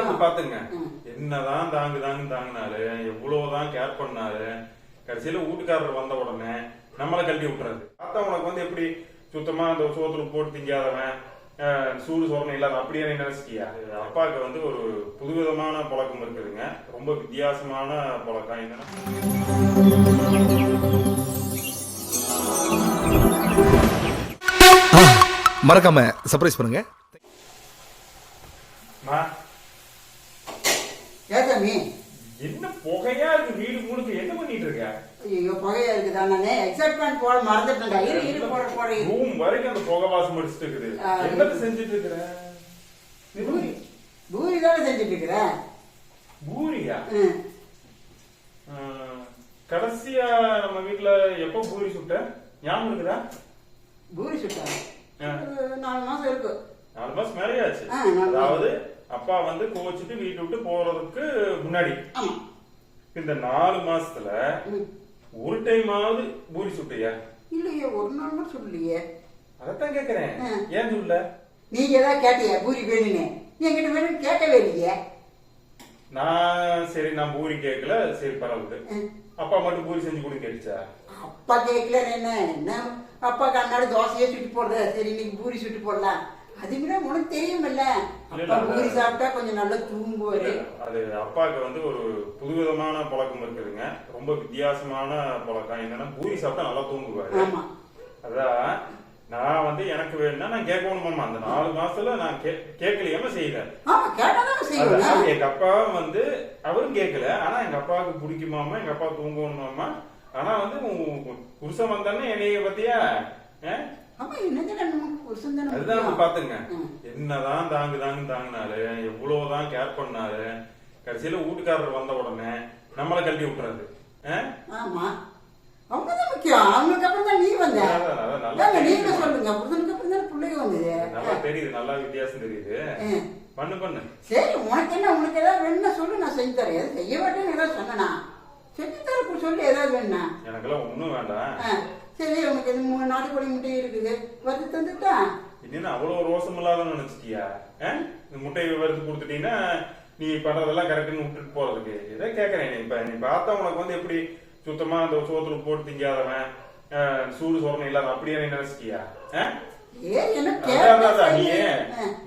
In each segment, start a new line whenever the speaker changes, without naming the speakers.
இப்ப பாத்துங்க. என்னதான் தாங்கு தாங்கு தாங்கினாரு எவ்வளவுதான் கேர் பண்ணாரு கடைசியில வீட்டுக்காரர் வந்த உடனே நம்மளை கழட்டி விட்டுறாரு. பார்த்தா உனக்கு வந்து எப்படி சுத்தமா அந்த சோத்துல போட்டு திங்காதவன் சூடு சோரணம் இல்லாத அப்படியே நினைச்சிட்டியா? அப்பாவுக்கு வந்து ஒரு புதுவிதமான பழக்கம் இருக்குதுங்க. ரொம்ப வித்தியாசமான பழக்கம். என்னன்னா
மறக்காம சர்ப்ரைஸ் பண்ணுங்க.
ஏசாமி
என்ன புகையா இருக்கு? வீடு முழுக்க என்ன பண்ணிட்டு இருக்க?
ஐயோ புகையா இருக்குதா? நானே எக்ஸைட்மெண்ட் போட மறந்துட்டேன்டா. இரு இரு போட இரு.
ரூம் வரைக்கும் அந்த புகை வாசம் அடிச்சுட்டு இருக்குது.
ஆ.
என்னத்த செஞ்சுட்டு இருக்கிற?
பூரி. பூரி தானே செஞ்சுட்டு இருக்கிறேன்
பூரியா? கடைசியா நம்ம வீட்ல எப்ப பூரி சுட்ட? ஞாபகம் இருக்குதா?
பூரி சுட்டா நாலு மாசம் இருக்கு.
நாலு மாசம் மேலேயே ஆச்சு. அதாவது அப்பா வந்து கோச்சிட்டு வீட்டை விட்டு போறதுக்கு முன்னாடி. இந்த நாலு மாசத்துல. ஒரு டைமாவது பூரி சுட்டியா
இல்லையே ஒரு நாள் கூட சொல்லலையே
அதத்தான் கேக்குறேன். ஏன் சொல்லல
நீங்க ஏதாவது கேட்டியா பூரி வேணும்னு? என்கிட்ட வேணும்னு கேட்கவே இல்லையே.
நான் சரி நான் பூரி கேட்கல சரி பரவாயில்ல. அப்பா மட்டும் பூரி செஞ்சு கொடுக்க கேட்டுச்சா?
அப்பா கேட்கல என்ன? என்ன? அப்பா கண்ணாடி தோசையே சுட்டு போடுற. சரி இன்னைக்கு பூரி சுட்டு போடலாம். அது விட உனக்கு தெரியுமில்ல. அப்பா. சாப்பிட்டா கொஞ்சம் நல்லா தூங்குவாரு.
அது அப்பாவுக்கு வந்து ஒரு புதுவிதமான பழக்கம் இருக்குதுங்க. ரொம்ப வித்தியாசமான பழக்கம். என்னன்னா பூரி சாப்பிட்டா நல்லா தூங்குவாரு. அதான் நான் வந்து எனக்கு வேணும்னா நான் கேட்கணுமாமா அந்த நாலு மாசத்துல நான் கேட்கலையாம செய்யல எங்க அப்பாவும் வந்து அவரும் கேட்கல. ஆனா எங்க அப்பாவுக்கு பிடிக்குமாமா? எங்க அப்பா தூங்கணுமாமா? ஆனா வந்து புருஷன் வந்தானே என்னைய பத்தியா?
ஆமா என்னது நமக்கு புருஷன் தானே
அதுதான். பாத்துங்க. என்னதான் தாங்கு தாங்கு தாங்கினாரு எவ்வளவுதான் கேர் பண்ணாரு கடைசியில வீட்டுக்காரர் வந்த உடனே நம்மளை கழட்டி விட்டுறாரு?
ஆமா. அவங்க தான் முக்கியம். அவங்களுக்கு அப்புறம் தான் நீ வந்த நீங்க. சொல்லுங்க. புருஷனுக்கு அப்புறம் தான் பிள்ளைங்க வந்தது.
நல்லா தெரியுது நல்லா வித்தியாசம் தெரியுது. பண்ணு பண்ணு.
சரி உனக்கு என்ன உனக்கு ஏதாவது வேணும்னா சொல்லு நான் செஞ்சு தரேன். எதுவும் செய்ய மாட்டேன்னு ஏதாவது சொன்னனா செஞ்சு தர சொல்லு ஏதாவது வேணும்னா.
எனக்கெல்லாம் ஒண்ணும் வேண்டாம்.
சரி உனக்கு இது மூணு நாட்டுக்கோழி முட்டை இருக்குது. வறுத்து தந்துட்டா?
இன்னும் அவ்வளவு ரோசம் இல்லாதன்னு நினைச்சிட்டியா? இந்த முட்டையை வறுத்து கொடுத்துட்டீங்கன்னா நீ பண்றதெல்லாம் கரெக்ட்னு விட்டுட்டு போறதுக்கு. இதை கேக்குறேன் நீ. இப்ப நீ பார்த்தா உனக்கு வந்து எப்படி சுத்தமா அந்த சோத்துல போட்டு திங்காதவன் சூடு சோரணம் இல்லாத அப்படியே நினைச்சிட்டியா?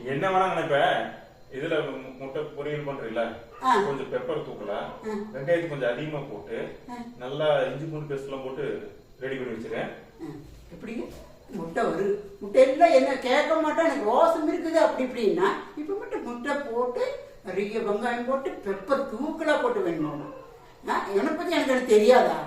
என்ன
வேணா நினைப்ப? இதுல முட்டை பொரியல் பண்றீல்ல?
ஆ.
கொஞ்சம் பெப்பர் தூக்கலாம்
ஆ.
வெங்காயத்தை கொஞ்சம் அதிகமா போட்டு. நல்லா இஞ்சி பூண்டு பேஸ்ட் எல்லாம் போட்டு ரெடி பண்ணி வச்சிருக்கேன்.
எப்படி? முட்டை வரு. முட்டை எல்லாம் என்ன கேட்க மாட்டேன் எனக்கு ரோசம் இருக்குது. அப்படி இப்படின்னா இப்போ மட்டும் முட்டை போட்டு நிறைய வெங்காயம் போட்டு பெப்பர் தூக்கலாக போட்டு வேணும்? ஆ, என்னை பற்றி எனக்கு எனக்கு தெரியாதா?